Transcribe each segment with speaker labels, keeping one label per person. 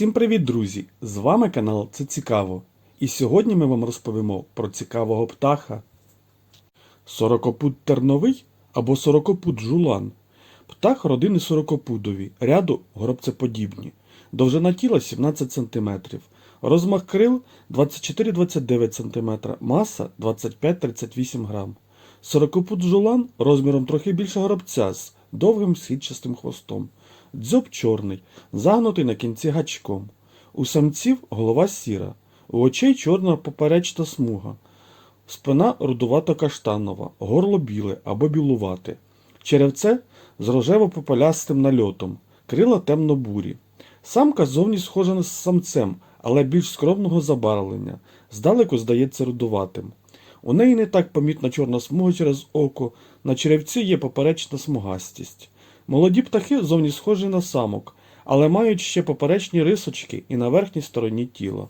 Speaker 1: Всім привіт, друзі! З вами канал Це Цікаво. І сьогодні ми вам розповімо про цікавого птаха. Сорокопуд терновий або сорокопуд жулан. Птах родини сорокопудові, ряду горобцеподібні. Довжина тіла 17 см. Розмах крил 24-29 см, маса 25-38 грам. Сорокопуд жулан розміром трохи більше горобця з довгим східчастим хвостом. Дзьоб чорний, загнутий на кінці гачком. У самців голова сіра, у очей чорна поперечна смуга, спина рудувато-каштанова, горло біле або білувате. Черевце з рожево-попелястим нальотом, крила темно-бурі. Самка зовні схожа з самцем, але більш скромного забарвлення, здалеку здається рудуватим. У неї не так помітна чорна смуга через око, на черевці є поперечна смугастість. Молоді птахи зовні схожі на самок, але мають ще поперечні рисочки і на верхній стороні тіла.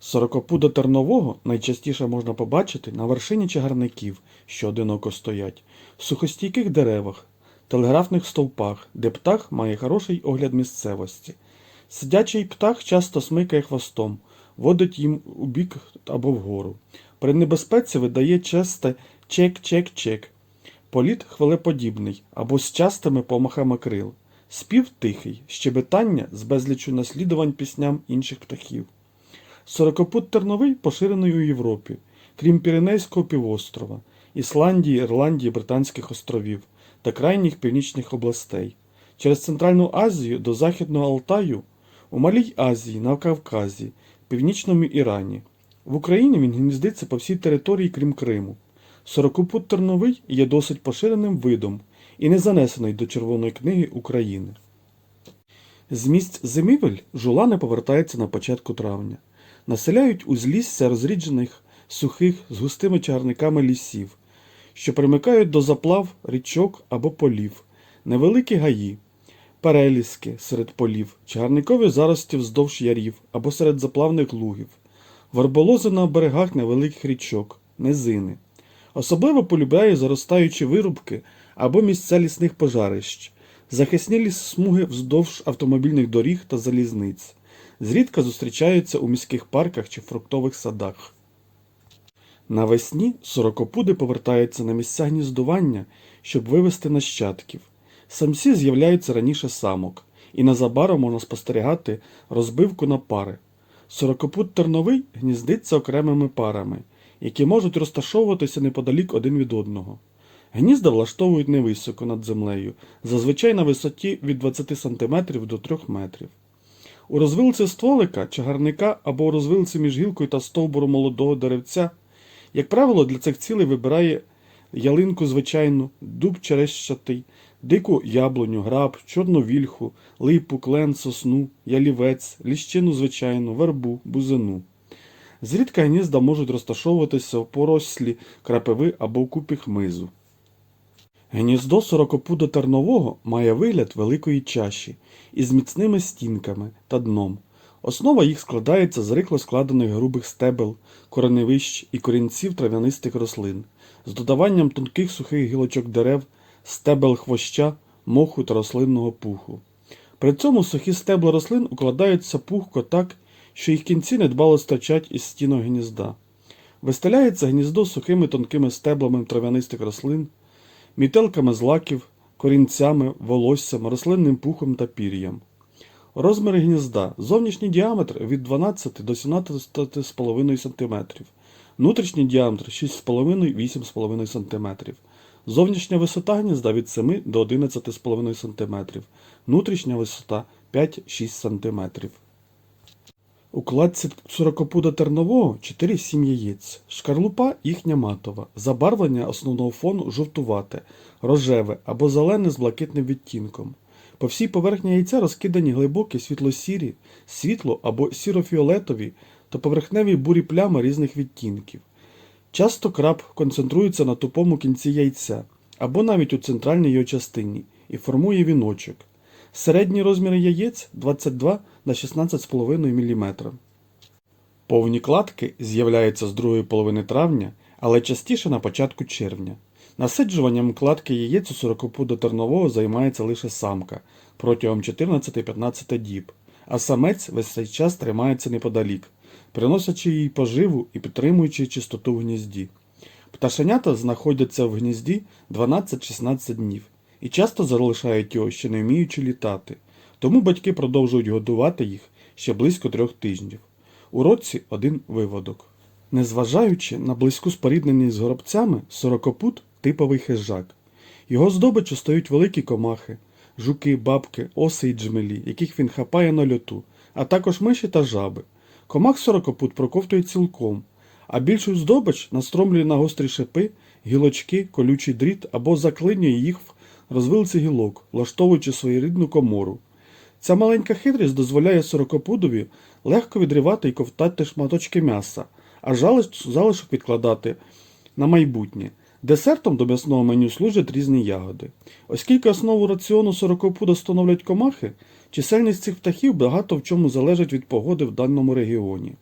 Speaker 1: Сорокопуда тернового найчастіше можна побачити на вершині чагарників, що одиноко стоять, в сухостійких деревах, телеграфних стовпах, де птах має хороший огляд місцевості. Сидячий птах часто смикає хвостом, водить їм у бік або вгору. При небезпеці видає часте чек-чек-чек. Політ хвилеподібний або з частими помахами крил. Спів тихий, щебетання з безлічу наслідувань пісням інших птахів. Сорокопут терновий поширений у Європі, крім Піренейського півострова, Ісландії, Ірландії, Британських островів та крайніх північних областей, через Центральну Азію до Західного Алтаю, у Малій Азії, на Кавказі, Північному Ірані. В Україні він гніздиться по всій території, крім Криму. Сорокопут терновий є досить поширеним видом і не занесений до Червоної книги України. З місць зимівель жулани повертаються на початку травня. Населяють узлісся розріджених, сухих, з густими чагарниками лісів, що примикають до заплав, річок або полів, невеликі гаї, переліски серед полів, чагарникові зарості вздовж ярів або серед заплавних лугів, верболози на берегах невеликих річок, низини. Особливо полюбляє заростаючі вирубки або місця лісних пожарищ, захисні ліс-смуги вздовж автомобільних доріг та залізниць. Зрідка зустрічаються у міських парках чи фруктових садах. Навесні сорокопуди повертаються на місця гніздування, щоб вивести нащадків. Самці з'являються раніше самок, і незабаром можна спостерігати розбивку на пари. Сорокопут терновий гніздиться окремими парами, які можуть розташовуватися неподалік один від одного. Гнізда влаштовують невисоко над землею, зазвичай на висоті від 20 см до 3 метрів. У розвилці стволика, чагарника або у розвилці між гілкою та стовбуром молодого деревця, як правило, для цих цілей вибирає ялинку звичайну, дуб черещатий, дику яблуню, граб, чорну вільху, липу, клен, сосну, ялівець, ліщину звичайну, вербу, бузину. Зрідка гнізда можуть розташовуватися в порослі крапиви або в купі хмизу. Гніздо сорокопуда тернового має вигляд великої чаші із міцними стінками та дном. Основа їх складається з рикло складених грубих стебел, кореневищ і корінців трав'янистих рослин, з додаванням тонких сухих гілочок дерев, стебел хвоща, моху та рослинного пуху. При цьому сухі стебла рослин укладаються пухко так, що їх кінці недбало стирчать із стінок гнізда. Вистеляється гніздо сухими тонкими стеблами трав'янистих рослин, мітелками злаків, корінцями, волоссям, рослинним пухом та пір'ям. Розміри гнізда. Зовнішній діаметр від 12 до 17,5 см. Внутрішній діаметр 6,5-8,5 см. Зовнішня висота гнізда від 7 до 11,5 см. Внутрішня висота 5-6 см. У кладці сорокопуда тернового 4-7 яєць. Шкарлупа їхня матова. Забарвлення основного фону жовтувате, рожеве або зелене з блакитним відтінком. По всій поверхні яйця розкидані глибокі світло-сірі, світло або сіро-фіолетові та поверхневі бурі плями різних відтінків. Часто краб концентрується на тупому кінці яйця або навіть у центральній його частині і формує віночок. Середні розміри яєць 22 на 16,5 мм. Повні кладки з'являються з другої половини травня, але частіше на початку червня. Насиджуванням кладки яєць у сорокопуда тернового займається лише самка протягом 14-15 діб, а самець весь цей час тримається неподалік, приносячи їй поживу і підтримуючи чистоту в гнізді. Пташенята знаходяться в гнізді 12-16 днів і часто залишають його, ще не вміючи літати. Тому батьки продовжують годувати їх ще близько трьох тижнів. У році один виводок. Незважаючи на близьку спорідненість з горобцями, сорокопут типовий хижак. Його здобичу стають великі комахи, жуки, бабки, оси й джмелі, яких він хапає на льоту, а також миші та жаби. Комах сорокопут проковтує цілком, а більшу здобич настромлює на гострі шипи, гілочки, колючий дріт або заклинює їх в розвилці гілок, влаштовуючи своєрідну комору. Ця маленька хитрість дозволяє сорокопудові легко відривати і ковтати шматочки м'яса, а залишок відкладати на майбутнє. Десертом до м'ясного меню служать різні ягоди. Оскільки основу раціону сорокопуда становлять комахи, чисельність цих птахів багато в чому залежить від погоди в даному регіоні.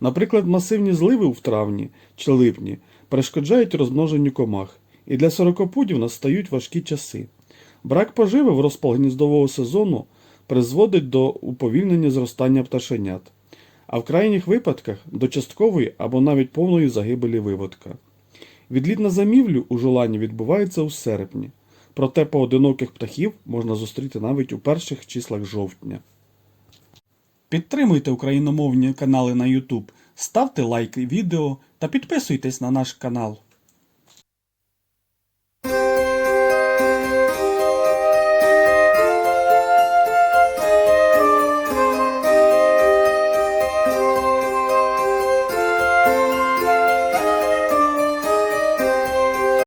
Speaker 1: Наприклад, масивні зливи в травні чи липні перешкоджають розмноженню комах, і для сорокопудів настають важкі часи. Брак поживи в розпал гніздового сезону призводить до уповільнення зростання пташенят, а в крайніх випадках до часткової або навіть повної загибелі виводка. Відліт на замівлю у жолані відбувається у серпні, проте поодиноких птахів можна зустріти навіть у перших числах жовтня. Підтримуйте україномовні канали на YouTube, ставте лайки відео та підписуйтесь на наш канал.